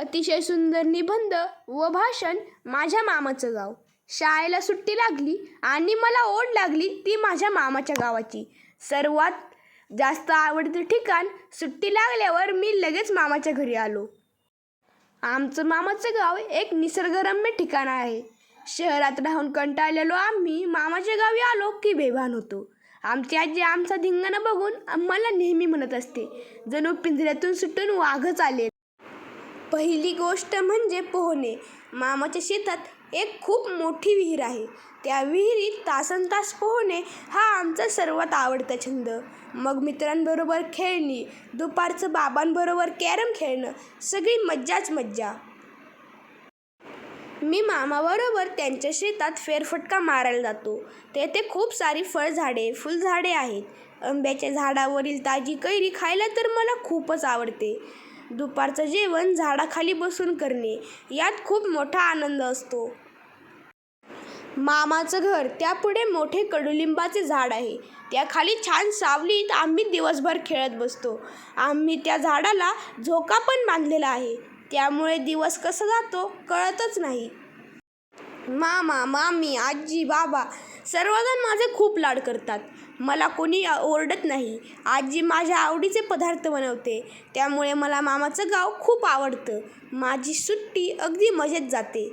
अतिशय सुंदर निबंध व भाषण माझ्या मामाचं गाव. शाळेला सुट्टी लागली आणि मला ओढ लागली ती माझ्या मामाच्या गावाची. सर्वात जास्त आवडतं ठिकाण सुट्टी लागल्यावर मी लगेच मामाच्या घरी आलो. आमचं मामाचं गाव एक निसर्गरम्य ठिकाण आहे. शहरात राहून कंटाळलेलो आम्ही मामाच्या गावी आलो की बेभान होतो. आमची आजी आमचा धिंगाणा बघून मला नेहमी म्हणत असते जणू पिंजऱ्यातून सुटून वाघच आले पहिली गोष्ट म्हणजे पोहणे. मामाच्या शेतात एक खूप मोठी विहीर आहे. त्या विहिरीत तासन तास पोहणे हा आमचा सर्वात आवडता छंद. मग मित्रांबरोबर खेळणी दुपारचं बाबांबरोबर कॅरम खेळणं सगळी मज्जाच मज्जा. मी मामाबरोबर त्यांच्या शेतात फेरफटका मारायला जातो. तेथे खूप सारी फळझाडे फुलझाडे आहेत. आंब्याच्या झाडावरील ताजी कैरी खायला तर मला खूपच आवडते. दुपारचं जेवण झाडाखाली बसून करणे यात खूप मोठा आनंद असतो. मामाचं घर त्यापुढे मोठे कडुलिंबाचे झाड आहे. त्याखाली छान सावलीत आम्ही दिवसभर खेळत बसतो. आम्ही त्या झाडाला झोका पण बांधलेला आहे. त्यामुळे दिवस कसा जातो कळतच नाही. मामा मामी आजी बाबा सर्वजण माझे खूप लाड करतात. मला कोणी ओरडत नाही. आजी माझ्या आवडीचे पदार्थ बनवते. त्यामुळे मला मामाचं गाव खूप आवडतं. माझी सुट्टी अगदी मजेत जाते.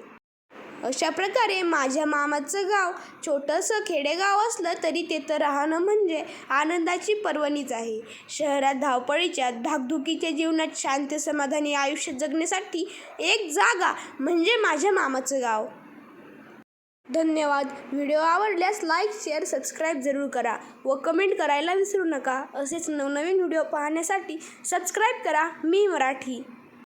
अशा प्रकारे माझ्या मामाचं गाव छोटंसं खेडेगाव असलं तरी तिथं राहणं म्हणजे आनंदाची पर्वणीच आहे. शहरात धावपळीच्या धाकधुकीच्या जीवनात शांत समाधानी आयुष्य जगण्यासाठी एक जागा म्हणजे माझ्या मामाचं गाव. धन्यवाद. व्हिडिओ आवडल्यास लाईक शेअर सबस्क्राईब जरूर करा व कमेंट करायला विसरू नका. असेच नवनवीन व्हिडिओ पाहण्यासाठी सबस्क्राईब करा. मी मराठी.